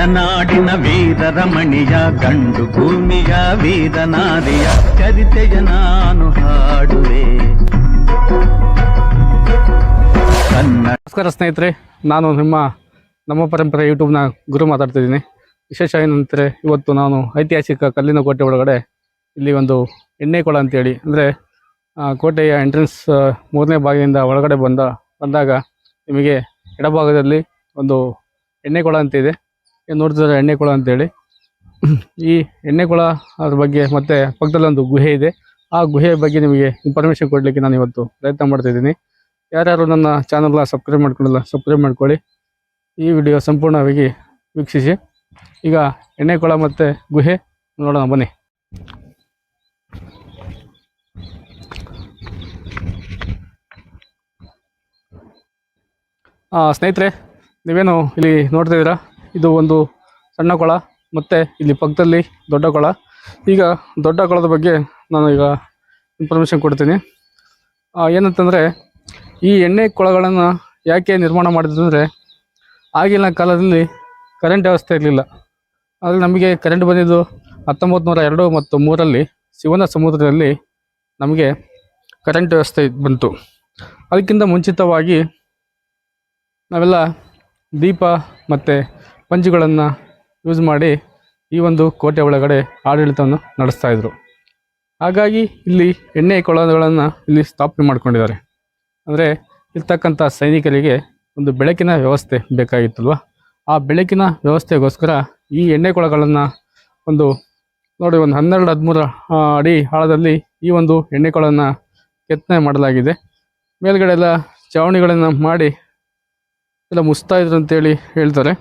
ಗಡನಾಡಿನ ವೀರರಮಣಿಯ ಗಂಡು ಭೂಮಿಯ ವೀರನಾರಿಯ ಚರಿತೆಯ ನಾನು ಹಾಡುವೆ. ನಮಸ್ಕಾರ ಸ್ನೇಹಿತರೆ, ನಾನು ನಿಮ್ಮ, ನಮ್ಮ ಪರಂಪರೆ ಯೂಟ್ಯೂಬ್ನ ಗುರು ಮಾತಾಡ್ತಿದ್ದೀನಿ. ವಿಶೇಷ ಏನಂದರೆ, ಇವತ್ತು ನಾನು ಐತಿಹಾಸಿಕ ಕಲ್ಲಿನ ಕೋಟೆ ಒಳಗಡೆ ಇಲ್ಲಿ ಒಂದು ಎಣ್ಣೆ ಕೊಳ ಅಂತೇಳಿ, ಅಂದರೆ ಕೋಟೆಯ ಎಂಟ್ರೆನ್ಸ್ ಮೂರನೇ ಭಾಗದಿಂದ ಒಳಗಡೆ ಬಂದ, ಬಂದಾಗ ನಿಮಗೆ ಎಡಭಾಗದಲ್ಲಿ ಒಂದು ಎಣ್ಣೆ ಕೊಳ ಅಂತ ಇದೆ ಏನ್ ನೋಡ್ತಿದ್ದಾರೆ? ಎಣ್ಣೆ ಕೊಳ ಅಂತೇಳಿ. ಈ ಎಣ್ಣೆ ಕೊಳ ಅದ್ರ ಬಗ್ಗೆ ಮತ್ತೆ ಪಕ್ಕದಲ್ಲೊಂದು ಗುಹೆ ಇದೆ. ಆ ಗುಹೆ ಬಗ್ಗೆ ನಿಮಗೆ ಇನ್ಫಾರ್ಮೇಷನ್ ಕೊಡಲಿಕ್ಕೆ ನಾನು ಇವತ್ತು ಪ್ರಯತ್ನ ಮಾಡ್ತಿದ್ದೀನಿ ಯಾರ್ಯಾರು ನನ್ನ ಚಾನಲ್ನ ಸಬ್ಸ್ಕ್ರೈಬ್ ಮಾಡ್ಕೊಂಡಿಲ್ಲ ಸಬ್ಸ್ಕ್ರೈಬ್ ಮಾಡ್ಕೊಳ್ಳಿ. ಈ ವಿಡಿಯೋ ಸಂಪೂರ್ಣವಾಗಿ ವೀಕ್ಷಿಸಿ. ಈಗ ಎಣ್ಣೆ ಕೊಳ ಮತ್ತು ಗುಹೆ ನೋಡೋಣ, ಬನ್ನಿ. ಸ್ನೇಹಿತರೆ, ನೀವೇನು ಇಲ್ಲಿ ನೋಡ್ತಾ ಇದ್ದೀರಾ? ಇದು ಒಂದು ಸಣ್ಣ ಕೊಳ, ಮತ್ತು ಇಲ್ಲಿ ಪಕ್ಕದಲ್ಲಿ ದೊಡ್ಡ ಕೊಳ. ಈಗ ದೊಡ್ಡ ಕೊಳದ ಬಗ್ಗೆ ನಾನು ಈಗ ಇನ್ಫಾರ್ಮೇಷನ್ ಕೊಡ್ತೀನಿ. ಏನಂತಂದರೆ, ಈ ಎಣ್ಣೆ ಕೊಳಗಳನ್ನು ಯಾಕೆ ನಿರ್ಮಾಣ ಮಾಡಿದ್ರು ಅಂದರೆ, ಆಗಿನ ಕಾಲದಲ್ಲಿ ಕರೆಂಟ್ ವ್ಯವಸ್ಥೆ ಇರಲಿಲ್ಲ. ಆದರೆ ನಮಗೆ ಕರೆಂಟ್ ಬಂದಿದ್ದು ಹತ್ತೊಂಬತ್ತು ನೂರ ಎರಡು ಮತ್ತು ಮೂರರಲ್ಲಿ ಶಿವನ ಸಮುದ್ರದಲ್ಲಿ ನಮಗೆ ಕರೆಂಟ್ ವ್ಯವಸ್ಥೆ ಬಂತು. ಅದಕ್ಕಿಂತ ಮುಂಚಿತವಾಗಿ ನಾವೆಲ್ಲ ದೀಪ ಮತ್ತು ಪಂಜುಗಳನ್ನು ಯೂಸ್ ಮಾಡಿ ಈ ಒಂದು ಕೋಟೆ ಒಳಗಡೆ ಆಡಳಿತವನ್ನು ನಡೆಸ್ತಾ ಇದ್ರು. ಹಾಗಾಗಿ ಇಲ್ಲಿ ಎಣ್ಣೆ ಕೊಳಗಳನ್ನು ಇಲ್ಲಿ ಸ್ಥಾಪನೆ ಮಾಡ್ಕೊಂಡಿದ್ದಾರೆ. ಅಂದರೆ ಇರ್ತಕ್ಕಂಥ ಸೈನಿಕರಿಗೆ ಒಂದು ಬೆಳಕಿನ ವ್ಯವಸ್ಥೆ ಬೇಕಾಗಿತ್ತಲ್ವ? ಆ ಬೆಳಕಿನ ವ್ಯವಸ್ಥೆಗೋಸ್ಕರ ಈ ಎಣ್ಣೆ ಕೊಳಗಳನ್ನು ಒಂದು ನೋಡಿ, ಒಂದು ಹನ್ನೆರಡು ಹದಿಮೂರು ಅಡಿ ಆಳದಲ್ಲಿ ಈ ಒಂದು ಎಣ್ಣೆ ಕೊಳವನ್ನು ಕೆತ್ತನೆ ಮಾಡಲಾಗಿದೆ. ಮೇಲ್ಗಡೆ ಎಲ್ಲ ಚಾವಣಿಗಳನ್ನು ಮಾಡಿ ಎಲ್ಲ ಮುಸ್ತಾ ಇದ್ರು ಅಂತೇಳಿ ಹೇಳ್ತಾರೆ.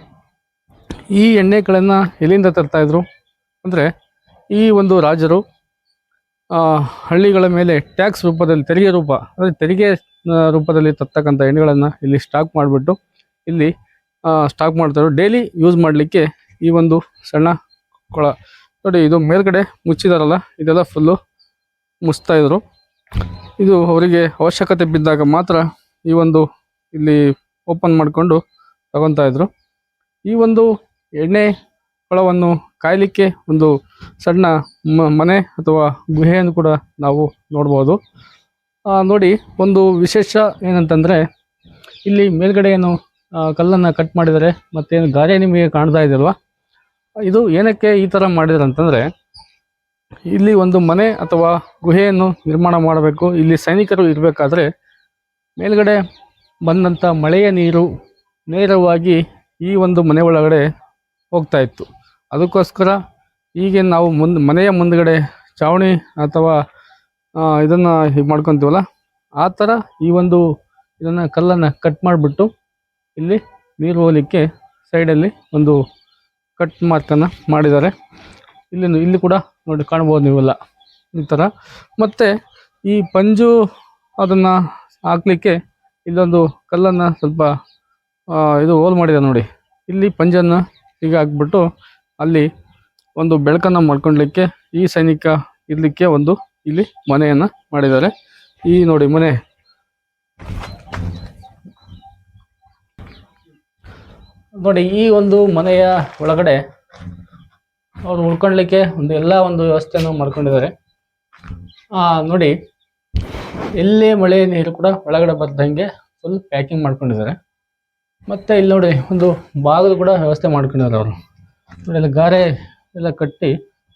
ಈ ಎಣ್ಣೆಗಳನ್ನು ಎಲ್ಲಿಂದ ತರ್ತಾಯಿದ್ರು ಅಂದರೆ ಈ ಒಂದು ರಾಜರು ಹಳ್ಳಿಗಳ ಮೇಲೆ ಟ್ಯಾಕ್ಸ್ ರೂಪದಲ್ಲಿ ತೆರಿಗೆ ರೂಪ, ಅಂದರೆ ತೆರಿಗೆ ರೂಪದಲ್ಲಿ ತರ್ತಕ್ಕಂಥ ಎಣ್ಣೆಗಳನ್ನು ಇಲ್ಲಿ ಸ್ಟಾಕ್ ಮಾಡಿಬಿಟ್ಟು ಇಲ್ಲಿ ಸ್ಟಾಕ್ ಮಾಡ್ತಾರೆ ಡೈಲಿ ಯೂಸ್ ಮಾಡಲಿಕ್ಕೆ ಈ ಒಂದು ಸಣ್ಣ ಕೊಳ, ನೋಡಿ ಇದು ಮೇಲ್ಗಡೆ ಮುಚ್ಚಿದಾರಲ್ಲ, ಇದೆಲ್ಲ ಫುಲ್ಲು ಮುಚ್ತಾ ಇದ್ರು ಇದು ಅವರಿಗೆ ಅವಶ್ಯಕತೆ ಬಿದ್ದಾಗ ಮಾತ್ರ ಈ ಒಂದು ಇಲ್ಲಿ ಓಪನ್ ಮಾಡಿಕೊಂಡು ತಗೊತಾ ಇದ್ರು ಈ ಒಂದು ಎಣ್ಣೆ ಕೊಳವನ್ನು ಕಾಯಲಿಕ್ಕೆ ಒಂದು ಸಣ್ಣ ಮನೆ ಅಥವಾ ಗುಹೆಯನ್ನು ಕೂಡ ನಾವು ನೋಡ್ಬೋದು. ನೋಡಿ, ಒಂದು ವಿಶೇಷ ಏನಂತಂದರೆ, ಇಲ್ಲಿ ಮೇಲ್ಗಡೆ ಏನು ಕಲ್ಲನ್ನು ಕಟ್ ಮಾಡಿದರೆ ಮತ್ತೇನು ಗಾರೆ ನಿಮಗೆ ಕಾಣ್ತಾ ಇದೆಯಲ್ವಾ? ಇದು ಏನಕ್ಕೆ ಈ ಥರ ಮಾಡಿದ್ರು ಅಂತಂದರೆ, ಇಲ್ಲಿ ಒಂದು ಮನೆ ಅಥವಾ ಗುಹೆಯನ್ನು ನಿರ್ಮಾಣ ಮಾಡಬೇಕು. ಇಲ್ಲಿ ಸೈನಿಕರು ಇರಬೇಕಾದ್ರೆ ಮೇಲ್ಗಡೆ ಬಂದಂಥ ಮಳೆಯ ನೀರು ನೇರವಾಗಿ ಈ ಒಂದು ಮನೆ ಒಳಗಡೆ ಹೋಗ್ತಾ ಇತ್ತು. ಅದಕ್ಕೋಸ್ಕರ ಈಗ ನಾವು ಮುಂದೆ, ಮನೆಯ ಮುಂದ್ಗಡೆ ಚಾವಣಿ ಅಥವಾ ಇದನ್ನು ಹೀಗೆ ಮಾಡ್ಕೊತೀವಲ್ಲ, ಆ ಥರ ಈ ಒಂದು ಇದನ್ನು ಕಲ್ಲನ್ನು ಕಟ್ ಮಾಡಿಬಿಟ್ಟು ಇಲ್ಲಿ ನೀರು ಹೋಗಲಿಕ್ಕೆ ಸೈಡಲ್ಲಿ ಒಂದು ಕಟ್ ಮಾರ್ಕನ್ನು ಮಾಡಿದ್ದಾರೆ. ಇಲ್ಲಿ ಇಲ್ಲಿ ಕೂಡ ನೋಡಿ ಕಾಣ್ಬೋದು ನೀವೆಲ್ಲ ಈ ಥರ. ಮತ್ತು ಈ ಪಂಜು ಅದನ್ನು ಹಾಕ್ಲಿಕ್ಕೆ ಇಲ್ಲೊಂದು ಕಲ್ಲನ್ನು ಸ್ವಲ್ಪ ಇದು ಹೋಲ್ ಮಾಡಿದೆ ನೋಡಿ. ಇಲ್ಲಿ ಪಂಜನ್ನು ಹೀಗೆ ಹಾಕ್ಬಿಟ್ಟು ಅಲ್ಲಿ ಒಂದು ಬೆಳಕನ್ನು ಮಾಡ್ಕೊಳ್ಲಿಕ್ಕೆ ಈ ಸೈನಿಕ ಇರಲಿಕ್ಕೆ ಒಂದು ಇಲ್ಲಿ ಮನೆಯನ್ನು ಮಾಡಿದ್ದಾರೆ. ಈ ನೋಡಿ ಮನೆ. ನೋಡಿ ಈ ಒಂದು ಮನೆಯ ಒಳಗಡೆ ಅವ್ರು ಉಳ್ಕೊಳ್ಲಿಕ್ಕೆ ಒಂದು ಎಲ್ಲ ಒಂದು ವ್ಯವಸ್ಥೆಯನ್ನು ಮಾಡ್ಕೊಂಡಿದ್ದಾರೆ. ನೋಡಿ, ಎಲ್ಲೇ ಮಳೆ ನೀರು ಕೂಡ ಒಳಗಡೆ ಬರ್ದಂಗೆ ಫುಲ್ ಪ್ಯಾಕಿಂಗ್ ಮಾಡ್ಕೊಂಡಿದ್ದಾರೆ. ಮತ್ತೆ ಇಲ್ಲಿ ನೋಡಿ, ಒಂದು ಬಾಗಿಲು ಕೂಡ ವ್ಯವಸ್ಥೆ ಮಾಡ್ಕೊಂಡಿದ್ದಾರೆ ಅವರು. ನೋಡಿ ಗಾರೆ ಎಲ್ಲ ಕಟ್ಟಿ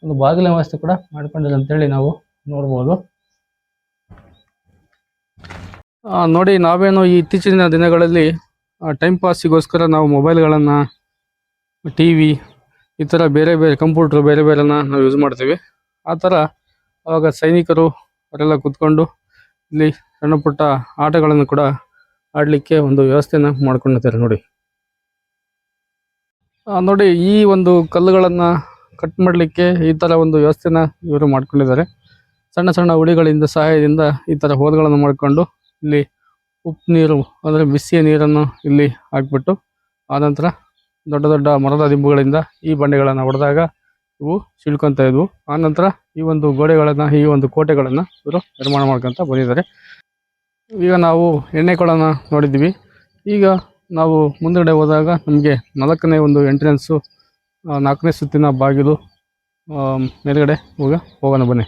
ಒಂದು ಬಾಗಿಲಿನ ವ್ಯವಸ್ಥೆ ಕೂಡ ಮಾಡ್ಕೊಂಡಿದ್ದಾರೆ ಅಂತೇಳಿ ನಾವು ನೋಡ್ಬೋದು. ನೋಡಿ, ನಾವೇನು ಈ ಇತ್ತೀಚಿನ ದಿನಗಳಲ್ಲಿ ಟೈಮ್ ಪಾಸಿಗೋಸ್ಕರ ನಾವು ಮೊಬೈಲ್ಗಳನ್ನು ಟಿ ವಿ ಈ ಥರ ಬೇರೆ ಬೇರೆ ಕಂಪ್ಯೂಟ್ರ್ ಬೇರೆ ಬೇರೆನ ನಾವು ಯೂಸ್ ಮಾಡ್ತೀವಿ. ಆ ಥರ ಅವಾಗ ಸೈನಿಕರು ಅವರೆಲ್ಲ ಕೂತ್ಕೊಂಡು ಇಲ್ಲಿ ಸಣ್ಣ ಪುಟ್ಟ ಆಟಗಳನ್ನು ಕೂಡ ಆಡಲಿಕ್ಕೆ ಒಂದು ವ್ಯವಸ್ಥೆನ ಮಾಡ್ಕೊಂಡಿದ್ದಾರೆ ನೋಡಿ. ನೋಡಿ ಈ ಒಂದು ಕಲ್ಲುಗಳನ್ನು ಕಟ್ ಮಾಡಲಿಕ್ಕೆ ಈ ಥರ ಒಂದು ವ್ಯವಸ್ಥೆನ ಇವರು ಮಾಡ್ಕೊಂಡಿದ್ದಾರೆ. ಸಣ್ಣ ಸಣ್ಣ ಉಳಿಗಳಿಂದ ಸಹಾಯದಿಂದ ಈ ಥರ ಹೋದಗಳನ್ನು ಮಾಡಿಕೊಂಡು ಇಲ್ಲಿ ಉಪ್ಪು ನೀರು ಅಂದರೆ ಬಿಸಿಯ ನೀರನ್ನು ಇಲ್ಲಿ ಹಾಕ್ಬಿಟ್ಟು ಆನಂತರ ದೊಡ್ಡ ದೊಡ್ಡ ಮರದ ದಿಂಬುಗಳಿಂದ ಈ ಬಂಡೆಗಳನ್ನು ಹೊಡೆದಾಗ ಇವು ಸಿಳ್ಕೊತಾ ಇದ್ವು. ಆನಂತರ ಈ ಒಂದು ಗೋಡೆಗಳನ್ನು ಈ ಒಂದು ಕೋಟೆಗಳನ್ನು ಇವರು ನಿರ್ಮಾಣ ಮಾಡ್ಕೊತ ಬಂದಿದ್ದಾರೆ. ಈಗ ನಾವು ಎಣ್ಣೆ ಕೊಳನ ನೋಡಿದ್ವಿ ಈಗ ನಾವು ಮುಂದುಗಡೆ ಹೋದಾಗ ನಮಗೆ ನಾಲ್ಕನೇ ಒಂದು ಎಂಟ್ರೆನ್ಸು ನಾಲ್ಕನೇ ಸುತ್ತಿನ ಬಾಗಿಲು ಮೇಲುಗಡೆ ಹೋಗ, ಹೋಗೋಣ ಬನ್ನಿ.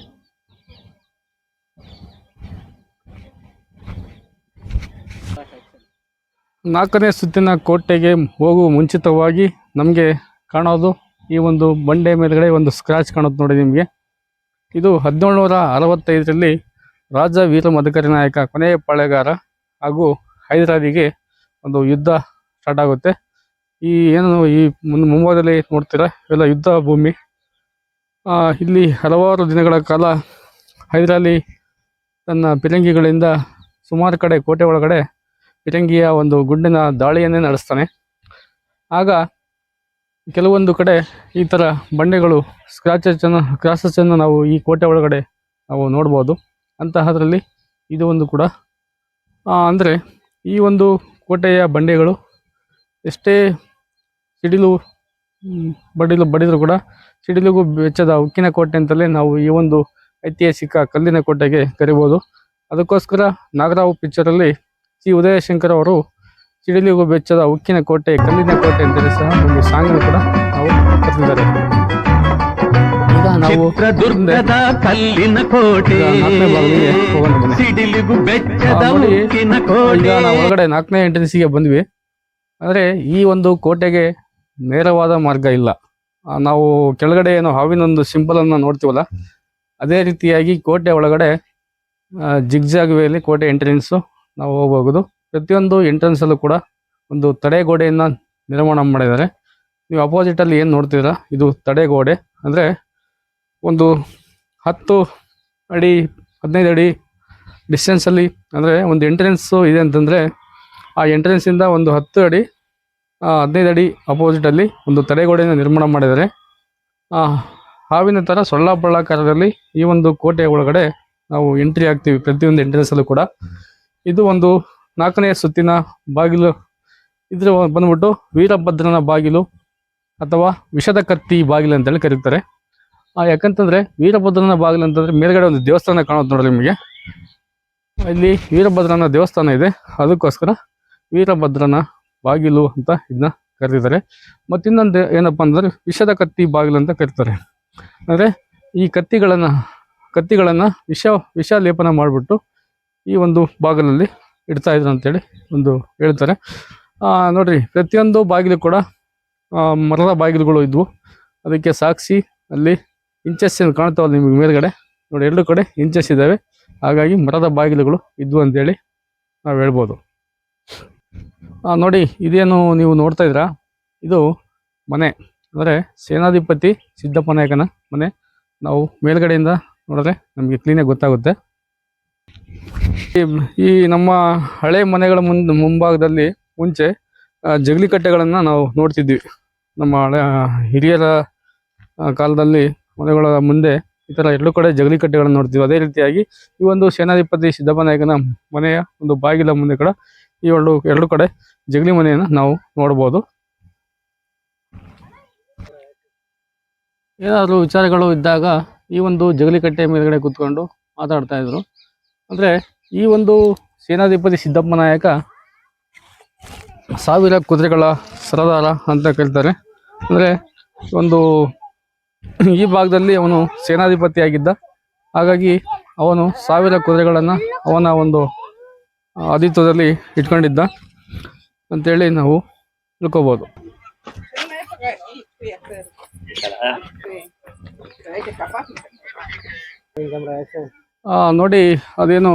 ನಾಲ್ಕನೇ ಸುತ್ತಿನ ಕೋಟೆಗೆ ಹೋಗುವ ಮುಂಚಿತವಾಗಿ ನಮಗೆ ಕಾಣೋದು ಈ ಒಂದು ಬಂಡೆ ಮೇಲ್ಗಡೆ ಒಂದು ಸ್ಕ್ರಾಚ್ ಕಾಣುತ್ತೆ ನೋಡಿ ನಿಮಗೆ. ಇದು ಹದಿನೇಳು ನೂರ ಅರವತ್ತೈದರಲ್ಲಿ ರಾಜ ವೀರ ಮಧುಕರಿ ನಾಯಕ ಕೊನೆಯ ಪಾಳೆಗಾರ ಹಾಗೂ ಹೈದರಾಲಿಗೆ ಒಂದು ಯುದ್ಧ ಸ್ಟಾರ್ಟ್ ಆಗುತ್ತೆ. ಈ ಏನು ಈ ಮುಂದೆ ಮುಂಭಾಗದಲ್ಲಿ ನೋಡ್ತೀರಾ, ಇವೆಲ್ಲ ಯುದ್ಧ ಭೂಮಿ. ಇಲ್ಲಿ ಹಲವಾರು ದಿನಗಳ ಕಾಲ ಹೈದರಾಲಿ ತನ್ನ ಪಿರಂಗಿಗಳಿಂದ ಸುಮಾರು ಕಡೆ, ಕೋಟೆ ಒಳಗಡೆ ಪಿರಂಗಿಯ ಒಂದು ಗುಂಡಿನ ದಾಳಿಯನ್ನೇ ನಡೆಸ್ತಾನೆ. ಆಗ ಕೆಲವೊಂದು ಕಡೆ ಈ ಥರ ಬಂಡೆಗಳು ಸ್ಕ್ರಾಚಸನ್ನು ಕ್ರಾಸಸನ್ನು ನಾವು ಈ ಕೋಟೆ ಒಳಗಡೆ ನಾವು ನೋಡ್ಬೋದು. ಅಂತಹದ್ರಲ್ಲಿ ಇದು ಒಂದು ಕೂಡ. ಅಂದರೆ ಈ ಒಂದು ಕೋಟೆಯ ಬಂಡೆಗಳು ಎಷ್ಟೇ ಸಿಡಿಲು ಬಡಿಲು ಬಡಿದರೂ ಕೂಡ ಸಿಡಿಲಿಗೂ ಬೆಚ್ಚದ ಉಕ್ಕಿನ ಕೋಟೆ ಅಂತಲೇ ನಾವು ಈ ಒಂದು ಐತಿಹಾಸಿಕ ಕಲ್ಲಿನ ಕೋಟೆಗೆ ಕರಿಬೋದು. ಅದಕ್ಕೋಸ್ಕರ ನಾಗರಾವ್ ಪಿಕ್ಚರಲ್ಲಿ ಸಿ. ಉದಯಶಂಕರ್ ಅವರು ಸಿಡಿಲಿಗೂ ಬೆಚ್ಚದ ಉಕ್ಕಿನ ಕೋಟೆ, ಕಲ್ಲಿನ ಕೋಟೆ ಅಂತಲೇ ಸಹ ಒಂದು ಸಾಂಗ್ ಕೂಡ ನಾವು ಬರೆದಿದ್ದಾರೆ ಈಗ ನಾವು ಚಿತ್ರದುರ್ಗದ ಕಲ್ಲಿನ ಕೋಟೆ. ಸಿಡಿಲಿಗು ಬೆಚ್ಚದ ಉಕ್ಕಿನ ಈಗ ಕೋಟೆ ನಾವು ಒಳಗಡೆ ನಾಲ್ಕನೇ ಎಂಟ್ರೆನ್ಸಿಗೆ ಬಂದ್ವಿ. ಅಂದರೆ ಈ ಒಂದು ಕೋಟೆಗೆ ನೇರವಾದ ಮಾರ್ಗ ಇಲ್ಲ. ಆ, ನಾವು ಕೆಳಗಡೆ ಏನು ಹಾವಿನ ಒಂದು ಸಿಂಪಲ್ ಅನ್ನ ನೋಡ್ತೀವಲ್ಲ? ಅದೇ ರೀತಿಯಾಗಿ ಕೋಟೆ ಒಳಗಡೆ ಜಿಗ್ಜಾಗ್ ವೇಲಿ ಕೋಟೆ ಎಂಟ್ರೆನ್ಸ್ ನಾವು ಹೋಗಬಹುದು ಪ್ರತಿಯೊಂದು ಎಂಟ್ರೆನ್ಸ್ ಅಲ್ಲೂ ಕೂಡ ಒಂದು ತಡೆಗೋಡೆಯನ್ನ ನಿರ್ಮಾಣ ಮಾಡಿದ್ದಾರೆ. ನೀವು ಅಪೋಸಿಟ್ ಅಲ್ಲಿ ಏನು ನೋಡ್ತೀರಾ? ಇದು ತಡೆಗೋಡೆ. ಅಂದ್ರೆ ಒಂದು ಹತ್ತು ಅಡಿ ಹದಿನೈದು ಅಡಿ ಡಿಸ್ಟೆನ್ಸಲ್ಲಿ ಅಂದರೆ ಒಂದು ಎಂಟ್ರೆನ್ಸು ಇದೆ ಅಂತಂದರೆ ಆ ಎಂಟ್ರೆನ್ಸಿಂದ ಒಂದು ಹತ್ತು ಅಡಿ ಹದಿನೈದು ಅಡಿ ಅಪೋಸಿಟಲ್ಲಿ ಒಂದು ತಡೆಗೋಡೆಯನ್ನು ನಿರ್ಮಾಣ ಮಾಡಿದ್ದಾರೆ. ಆ, ಹಾವಿನ ಥರ ಸೊಳ್ಳಾಪಳ್ಳಾಕಾರದಲ್ಲಿ ಈ ಒಂದು ಕೋಟೆಯ ಒಳಗಡೆ ನಾವು ಎಂಟ್ರಿ ಆಗ್ತೀವಿ ಪ್ರತಿಯೊಂದು ಎಂಟ್ರೆನ್ಸಲ್ಲೂ ಕೂಡ. ಇದು ಒಂದು ನಾಲ್ಕನೇ ಸುತ್ತಿನ ಬಾಗಿಲು. ಇದ್ರ ಬಂದ್ಬಿಟ್ಟು ವೀರಭದ್ರನ ಬಾಗಿಲು ಅಥವಾ ವಿಷದ ಕತ್ತಿ ಬಾಗಿಲು ಅಂತೇಳಿ ಕರೀತಾರೆ. ಯಾಕಂತಂದ್ರೆ ವೀರಭದ್ರನ ಬಾಗಿಲು ಅಂತಂದ್ರೆ ಮೇಲ್ಗಡೆ ಒಂದು ದೇವಸ್ಥಾನ ಕಾಣುತ್ತೆ ನೋಡ್ರಿ ನಿಮಗೆ. ಇಲ್ಲಿ ವೀರಭದ್ರನ ದೇವಸ್ಥಾನ ಇದೆ. ಅದಕ್ಕೋಸ್ಕರ ವೀರಭದ್ರನ ಬಾಗಿಲು ಅಂತ ಇದನ್ನ ಕರೀತಾರೆ ಮತ್ತು ಇನ್ನೊಂದು ಏನಪ್ಪಾ ಅಂದ್ರೆ ವಿಷದ ಕತ್ತಿ ಬಾಗಿಲು ಅಂತ ಕರೀತಾರೆ. ಅಂದ್ರೆ ಈ ಕತ್ತಿಗಳನ್ನ ಕತ್ತಿಗಳನ್ನ ವಿಷ ವಿಷ ಲೇಪನ ಮಾಡಿಬಿಟ್ಟು ಈ ಒಂದು ಬಾಗಿಲಲ್ಲಿ ಇಡ್ತಾ ಇದ್ರು ಅಂತೇಳಿ ಒಂದು ಹೇಳ್ತಾರೆ. ನೋಡ್ರಿ, ಪ್ರತಿಯೊಂದು ಬಾಗಿಲು ಕೂಡ ಮರದ ಬಾಗಿಲುಗಳು ಇದ್ವು. ಅದಕ್ಕೆ ಸಾಕ್ಷಿ ಅಲ್ಲಿ ಇಂಚಸ್ ಏನು ಕಾಣ್ತಾವಲ್ಲ ನಿಮಗೆ ಮೇಲ್ಗಡೆ. ನೋಡಿ, ಎರಡು ಕಡೆ ಇಂಚಸ್ ಇದ್ದಾವೆ ಹಾಗಾಗಿ ಮರದ ಬಾಗಿಲುಗಳು ಇದ್ವು ಅಂತೇಳಿ ನಾವು ಹೇಳ್ಬೋದು. ನೋಡಿ, ಇದೇನು ನೀವು ನೋಡ್ತಾ ಇದ್ದೀರಾ? ಇದು ಮನೆ. ಅಂದರೆ ಸೇನಾಧಿಪತಿ ಸಿದ್ದಪ್ಪ ನಾಯಕನ ಮನೆ. ನಾವು ಮೇಲ್ಗಡೆಯಿಂದ ನೋಡಿದ್ರೆ ನಮಗೆ ಕ್ಲೀನಾಗಿ ಗೊತ್ತಾಗುತ್ತೆ. ಈ- ನಮ್ಮ ಹಳೆ ಮನೆಗಳ ಮುಂದೆ ಮುಂಭಾಗದಲ್ಲಿ ಮುಂಚೆ ಜಗಲಿಕಟ್ಟೆಗಳನ್ನು ಜಗಲಿ ಕಟ್ಟೆಗಳನ್ನು ನಾವು ನೋಡ್ತಿದ್ವಿ. ನಮ್ಮ ಹಳೆ ಹಿರಿಯರ ಕಾಲದಲ್ಲಿ ಮನೆಗಳ ಮುಂದೆ ಈ ತರ ಎರಡು ಕಡೆ ಜಗಲಿ ಕಟ್ಟೆಗಳನ್ನು ನೋಡ್ತೀವಿ. ಅದೇ ರೀತಿಯಾಗಿ ಈ ಒಂದು ಸೇನಾಧಿಪತಿ ಸಿದ್ದಪ್ಪನಾಯಕನ ಮನೆಯ ಒಂದು ಬಾಗಿಲ ಮುಂದೆ ಕೂಡ ಈ ಎರಡು ಎರಡು ಕಡೆ ಜಗಲಿ ಮನೆಯನ್ನು ನಾವು ನೋಡಬಹುದು ಏನಾದರೂ ವಿಚಾರಗಳು ಇದ್ದಾಗ ಈ ಒಂದು ಜಗಲಿ ಕಟ್ಟೆ ಮೇಲ್ಗಡೆ ಕೂತ್ಕೊಂಡು ಮಾತಾಡ್ತಾ ಇದ್ರು. ಅಂದರೆ ಈ ಒಂದು ಸೇನಾಧಿಪತಿ ಸಿದ್ದಪ್ಪ ನಾಯಕ ಸಾವಿರ ಕುದುರೆಗಳ ಸರದಾರ ಅಂತ ಕೇಳ್ತಾರೆ. ಅಂದರೆ ಒಂದು ಈ ಭಾಗದಲ್ಲಿ ಅವನು ಸೇನಾಧಿಪತಿಯಾಗಿದ್ದ. ಹಾಗಾಗಿ ಅವನು ಸಾವಿರ ಕುದುರೆಗಳನ್ನು ಅವನ ಒಂದು ಆದಿತ್ಯದಲ್ಲಿ ಇಟ್ಕೊಂಡಿದ್ದ. ಅಂತೇಳಿ ನಾವು ತಿಳ್ಕೊಬೋದು. ನೋಡಿ, ಅದೇನು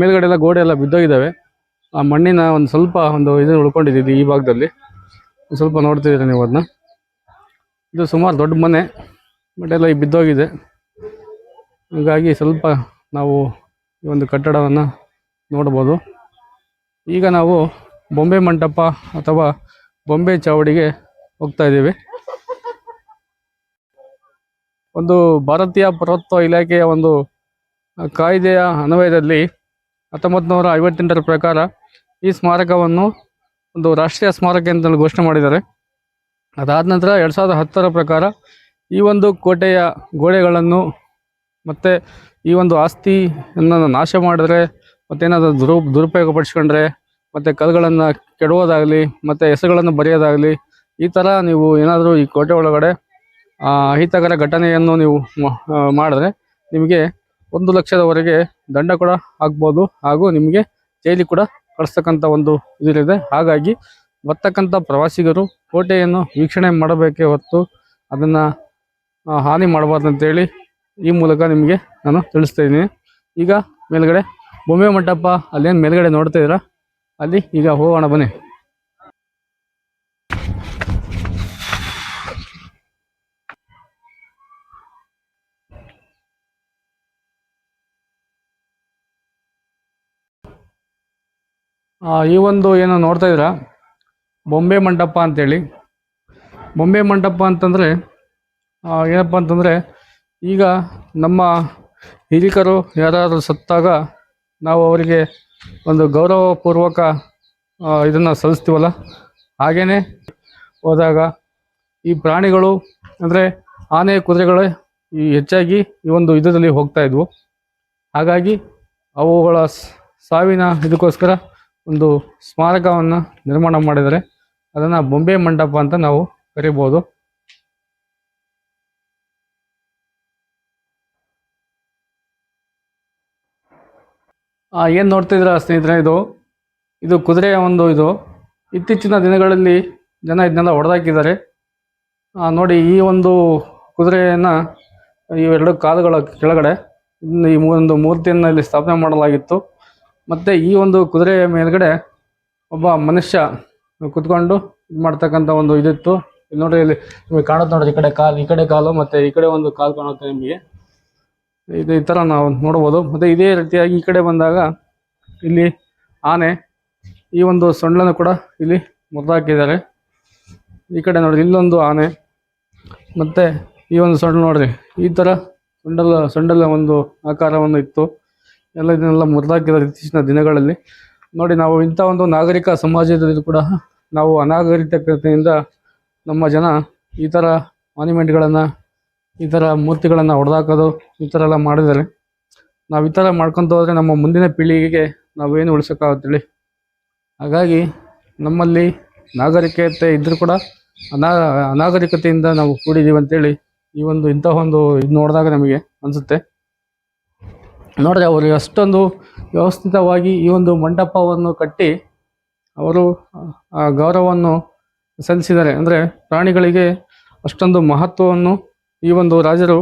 ಮೇಲ್ಗಡೆ ಎಲ್ಲ ಗೋಡೆ ಎಲ್ಲ ಬಿದ್ದೋಗಿದ್ದಾವೆ. ಆ ಮಣ್ಣಿನ ಒಂದು ಸ್ವಲ್ಪ ಒಂದು ಇದು ಉಳ್ಕೊಂಡಿದ್ದೀವಿ ಈ ಭಾಗದಲ್ಲಿ. ಸ್ವಲ್ಪ ನೋಡ್ತಿದ್ದೀರಾ ನೀವು ಅದನ್ನ? ಇದು ಸುಮಾರು ದೊಡ್ಡ ಮನೆ. ಬಟ್ ಎಲ್ಲ ಬಿದ್ದೋಗಿದೆ. ಹಾಗಾಗಿ ಸ್ವಲ್ಪ ನಾವು ಈ ಒಂದು ಕಟ್ಟಡವನ್ನು ನೋಡ್ಬೋದು. ಈಗ ನಾವು ಬೊಂಬೆ ಮಂಟಪ ಅಥವಾ ಬೊಂಬೆ ಚಾವಡಿಗೆ ಹೋಗ್ತಾ ಇದ್ದೀವಿ. ಒಂದು ಭಾರತೀಯ ಪುರತ್ವ ಇಲಾಖೆಯ ಒಂದು ಕಾಯ್ದೆಯ ಅನ್ವಯದಲ್ಲಿ ಹತ್ತೊಂಬತ್ತು ನೂರ ಐವತ್ತೆಂಟರ ಪ್ರಕಾರ ಈ ಸ್ಮಾರಕವನ್ನು ಒಂದು ರಾಷ್ಟ್ರೀಯ ಸ್ಮಾರಕ ಅಂತ ಘೋಷಣೆ ಮಾಡಿದ್ದಾರೆ. ಅದಾದ ನಂತರ ಎರಡು ಸಾವಿರದ ಹತ್ತರ ಪ್ರಕಾರ ಈ ಒಂದು ಕೋಟೆಯ ಗೋಡೆಗಳನ್ನು ಮತ್ತು ಈ ಒಂದು ಆಸ್ತಿಯನ್ನು ನಾಶ ಮಾಡಿದ್ರೆ ಮತ್ತೇನಾದರೂ ದುರು ದುರುಪಯೋಗ ಪಡಿಸ್ಕೊಂಡ್ರೆ ಮತ್ತು ಕಲ್ಲುಗಳನ್ನು ಕೆಡುವುದಾಗಲಿ ಮತ್ತು ಹೆಸರುಗಳನ್ನು ಬರೆಯೋದಾಗಲಿ ಈ ಥರ ನೀವು ಏನಾದರೂ ಈ ಕೋಟೆ ಒಳಗಡೆ ಅಹಿತಕರ ಘಟನೆಯನ್ನು ನೀವು ಮಾಡಿದ್ರೆ ನಿಮಗೆ ಒಂದು ಲಕ್ಷದವರೆಗೆ ದಂಡ ಕೂಡ ಆಗ್ಬೋದು ಹಾಗೂ ನಿಮಗೆ ಜೈಲಿ ಕೂಡ ಕಳಿಸ್ತಕ್ಕಂಥ ಒಂದು ಇದಿದೆ ಹಾಗಾಗಿ ಬರ್ತಕ್ಕಂಥ ಪ್ರವಾಸಿಗರು ಕೋಟೆಯನ್ನು ವೀಕ್ಷಣೆ ಮಾಡಬೇಕೇ ಹೊತ್ತು ಅದನ್ನು ಹಾನಿ ಮಾಡಬಾರ್ದು ಅಂತೇಳಿ ಈ ಮೂಲಕ ನಿಮಗೆ ನಾನು ತಿಳಿಸ್ತಾ ಇದ್ದೀನಿ. ಈಗ ಮೇಲ್ಗಡೆ ಬೊಂಬೆ ಮಂಟಪ ಅಲ್ಲೇನು ಮೇಲ್ಗಡೆ ನೋಡ್ತಾ ಇದ್ದೀರಾ? ಅಲ್ಲಿ ಈಗ ಹೋಗೋಣ ಬನ್ನಿ. ಈ ಒಂದು ಏನು ನೋಡ್ತಾ ಇದ್ದೀರಾ? ಬೊಂಬೆ ಮಂಟಪ ಅಂತೇಳಿ. ಬೊಂಬೆ ಮಂಟಪ ಅಂತಂದರೆ ಏನಪ್ಪ ಅಂತಂದರೆ ಈಗ ನಮ್ಮ ಹಿರಿಕರು ಯಾರಾದರೂ ಸತ್ತಾಗ ನಾವು ಅವರಿಗೆ ಒಂದು ಗೌರವಪೂರ್ವಕ ಇದನ್ನು ಸಲ್ಲಿಸ್ತೀವಲ್ಲ? ಹಾಗೆಯೇ ಹೋದಾಗ ಈ ಪ್ರಾಣಿಗಳು ಅಂದರೆ ಆನೆ, ಕುದುರೆಗಳೇ ಈ ಹೆಚ್ಚಾಗಿ ಈ ಒಂದು ಇದರಲ್ಲಿ ಹೋಗ್ತಾ ಇದ್ವು. ಹಾಗಾಗಿ ಅವುಗಳ ಸಾವಿನ ಇದಕ್ಕೋಸ್ಕರ ಒಂದು ಸ್ಮಾರಕವನ್ನು ನಿರ್ಮಾಣ ಮಾಡಿದರೆ ಅದನ್ನು ಬೊಂಬೆ ಮಂಟಪ ಅಂತ ನಾವು ಕರಿಬೋದು. ಏನು ನೋಡ್ತಿದ್ರ ಸ್ನೇಹಿತರೆ ಇದು? ಇದು ಕುದುರೆಯ ಒಂದು ಇದು. ಇತ್ತೀಚಿನ ದಿನಗಳಲ್ಲಿ ಜನ ಇದನ್ನೆಲ್ಲ ಹೊಡೆದಾಕಿದ್ದಾರೆ. ನೋಡಿ ಈ ಒಂದು ಕುದುರೆಯನ್ನು ಈ ಎರಡು ಕಾಲುಗಳ ಕೆಳಗಡೆ ಈ ಒಂದು ಮೂರ್ತಿಯನ್ನು ಇಲ್ಲಿ ಸ್ಥಾಪನೆ ಮಾಡಲಾಗಿತ್ತು. ಮತ್ತು ಈ ಒಂದು ಕುದುರೆಯ ಮೇಲ್ಗಡೆ ಒಬ್ಬ ಮನುಷ್ಯ ಕುತ್ಕೊಂಡು ಇದು ಮಾಡ್ತಕ್ಕಂಥ ಒಂದು ಇದಿತ್ತು. ಇಲ್ಲಿ ನೋಡಿ ಇಲ್ಲಿ ನಿಮಗೆ ಕಾಣುತ್ತೆ ನೋಡಿ ಈ ಕಡೆ ಕಾಲು, ಈ ಕಡೆ ಕಾಲು ಮತ್ತು ಈ ಕಡೆ ಒಂದು ಕಾಲು ಕಾಣುತ್ತೆ ನಿಮಗೆ. ಇದು ಈ ಥರ ನಾವು ನೋಡ್ಬೋದು ಮತ್ತು ಇದೇ ರೀತಿಯಾಗಿ ಈ ಕಡೆ ಬಂದಾಗ ಇಲ್ಲಿ ಆನೆ ಈ ಒಂದು ಸೊಂಡ್ಲನ್ನು ಕೂಡ ಇಲ್ಲಿ ಮುರಿದಾಕಿದ್ದಾರೆ. ಈ ಕಡೆ ನೋಡಿ, ಇಲ್ಲೊಂದು ಆನೆ. ಮತ್ತು ಈ ಒಂದು ಸೊಂಡ್ಲು ನೋಡಿರಿ, ಈ ಥರ ಸೊಂಡಲ ಸೊಂಡಲ ಒಂದು ಆಕಾರವನ್ನು ಇತ್ತು. ಎಲ್ಲ ಇದನ್ನೆಲ್ಲ ಮುರಿದಾಕಿದ್ದಾರೆ ಇತ್ತೀಚಿನ ದಿನಗಳಲ್ಲಿ. ನೋಡಿ, ನಾವು ಇಂಥ ಒಂದು ನಾಗರಿಕ ಸಮಾಜದಲ್ಲಿ ಕೂಡ ನಾವು ಅನಾಗರಿಕತೆಯಿಂದ ನಮ್ಮ ಜನ ಈ ಥರ ಮಾನ್ಯುಮೆಂಟ್ಗಳನ್ನು ಈ ಥರ ಮೂರ್ತಿಗಳನ್ನು ಹೊಡೆದಾಕೋದು ಈ ಥರ ಎಲ್ಲ ಮಾಡಿದ್ದಾರೆ. ನಾವು ಈ ಥರ ಮಾಡ್ಕೊತ ಹೋದರೆ ನಮ್ಮ ಮುಂದಿನ ಪೀಳಿಗೆಗೆ ನಾವೇನು ಉಳಿಸೋಕ್ಕಾಗುತ್ತೇಳಿ ಹಾಗಾಗಿ ನಮ್ಮಲ್ಲಿ ನಾಗರಿಕತೆ ಇದ್ದರೂ ಕೂಡ ಅನಾ, ಅನಾಗರಿಕತೆಯಿಂದ ನಾವು ಕೂಡಿದ್ದೀವಿ ಅಂತೇಳಿ ಈ ಒಂದು ಇಂಥ ಒಂದು ಇದು ನೋಡಿದಾಗ ನಮಗೆ ಅನಿಸುತ್ತೆ. ನೋಡಿದ್ರೆ ಅವರು ಅಷ್ಟೊಂದು ವ್ಯವಸ್ಥಿತವಾಗಿ ಈ ಒಂದು ಮಂಟಪವನ್ನು ಕಟ್ಟಿ ಅವರು ಆ ಗೌರವವನ್ನು ಸಲ್ಲಿಸಿದ್ದಾರೆ. ಅಂದರೆ ಪ್ರಾಣಿಗಳಿಗೆ ಅಷ್ಟೊಂದು ಮಹತ್ವವನ್ನು ಈ ಒಂದು ರಾಜರು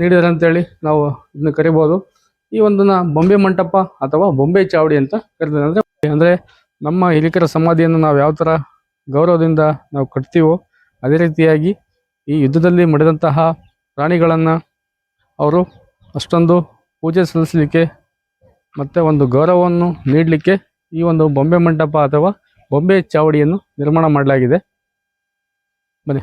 ನೀಡಿದ್ದಾರೆ ಅಂತೇಳಿ ನಾವು ಇದನ್ನ ಕರಿಬೋದು. ಈ ಒಂದನ್ನ ಬೊಂಬೆ ಮಂಟಪ ಅಥವಾ ಬೊಂಬೆ ಚಾವಡಿ ಅಂತ ಕರೀತಾರೆ. ಅಂದರೆ ಅಂದರೆ ನಮ್ಮ ಹಿರಿಕರ ಸಮಾಧಿಯನ್ನು ನಾವು ಯಾವ ಥರ ಗೌರವದಿಂದ ನಾವು ಕಟ್ತೀವೋ ಅದೇ ರೀತಿಯಾಗಿ ಈ ಯುದ್ಧದಲ್ಲಿ ಮಡಿದಂತಹ ಪ್ರಾಣಿಗಳನ್ನು ಅವರು ಅಷ್ಟೊಂದು ಪೂಜೆ ಸಲ್ಲಿಸಲಿಕ್ಕೆ ಮತ್ತು ಒಂದು ಗೌರವವನ್ನು ನೀಡಲಿಕ್ಕೆ ಈ ಒಂದು ಬೊಂಬೆ ಮಂಟಪ ಅಥವಾ ಬೊಂಬೆ ಚಾವಡಿಯನ್ನು ನಿರ್ಮಾಣ ಮಾಡಲಾಗಿದೆ. ಬನ್ನಿ.